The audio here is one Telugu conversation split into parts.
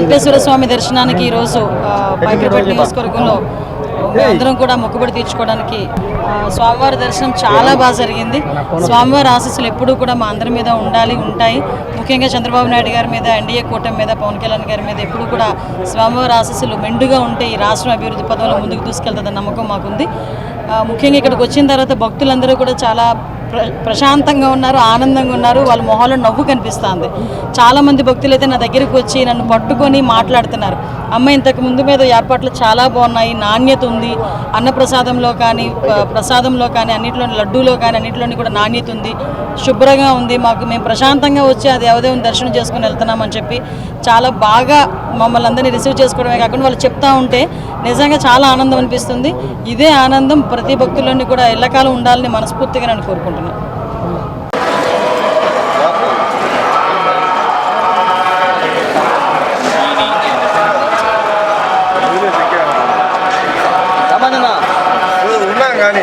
వెంకటేశ్వర స్వామి దర్శనానికి ఈరోజు ఆ, పైకిరిపేట నియోజకవర్గంలో అందరం కూడా మొక్కుబడి తీర్చుకోవడానికి స్వామివారి దర్శనం చాలా బాగా జరిగింది. స్వామివారి ఆశీస్సులు ఎప్పుడూ కూడా మా అందరి మీద ఉండాలి ఉంటాయి. ముఖ్యంగా చంద్రబాబు నాయుడు గారి మీద ఎన్డీఏ కూటమి మీద పవన్ కళ్యాణ్ గారి మీద ఎప్పుడు కూడా స్వామివారి ఆశీస్సులు మెండుగా ఉంటే ఈ రాష్ట్రం అభివృద్ధి పదంలో ముందుకు దూసుకెళ్తుందన్న నమ్మకం మాకుంది. ముఖ్యంగా ఇక్కడికి వచ్చిన తర్వాత భక్తులందరూ కూడా చాలా ప్రశాంతంగా ఉన్నారు ఆనందంగా ఉన్నారు వాళ్ళ మొహాల్లో నవ్వు కనిపిస్తుంది. చాలామంది భక్తులు అయితే నా దగ్గరికి వచ్చి నన్ను పట్టుకొని మాట్లాడుతున్నారు. అమ్మ ఇంతకు ముందు మీద ఏర్పాట్లు చాలా బాగున్నాయి నాణ్యత ఉంది. అన్నప్రసాదంలో కానీ ప్రసాదంలో కానీ అన్నింటిలోని లడ్డూలో కానీ అన్నింటిలోని కూడా నాణ్యత ఉంది. శుభ్రంగా ఉంది. మాకు మేము ప్రశాంతంగా వచ్చి ఆ దేవదేవుని దర్శనం చేసుకుని వెళ్తున్నామని చెప్పి చాలా బాగా మమ్మల్ని అందరినీ రిసీవ్ చేసుకోవడమే కాకుండా వాళ్ళు చెప్తా ఉంటే నిజంగా చాలా ఆనందం అనిపిస్తుంది. ఇదే ఆనందం ప్రతి భక్తుల్లోని కూడా ఎల్లకాలం ఉండాలని మనస్ఫూర్తిగా నేను కోరుకుంటున్నాను కానీ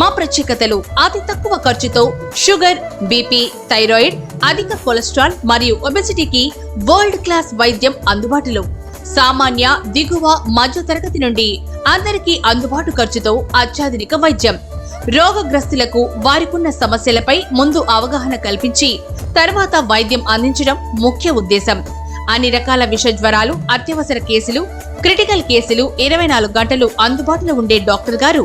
మా ప్రత్యేకతలు అతి తక్కువ ఖర్చుతో షుగర్ బీపీ థైరాయిడ్ అధిక కొలెస్ట్రాల్ మరియు ఒబెసిటీకి వరల్డ్ క్లాస్ వైద్యం అందుబాటులో. సామాన్య దిగువ మధ్య తరగతి నుండి అందరికీ అందుబాటు ఖర్చుతో అత్యాధునిక వైద్యం. రోగగ్రస్తులకు వారికున్న సమస్యలపై ముందు అవగాహన కల్పించి తర్వాత వైద్యం అందించడం ముఖ్య ఉద్దేశం. అన్ని రకాల విష జ్వరాలు అత్యవసర కేసులు క్రిటికల్ కేసులు ఇరవై నాలుగు గంటలు అందుబాటులో ఉండే డాక్టర్ గారు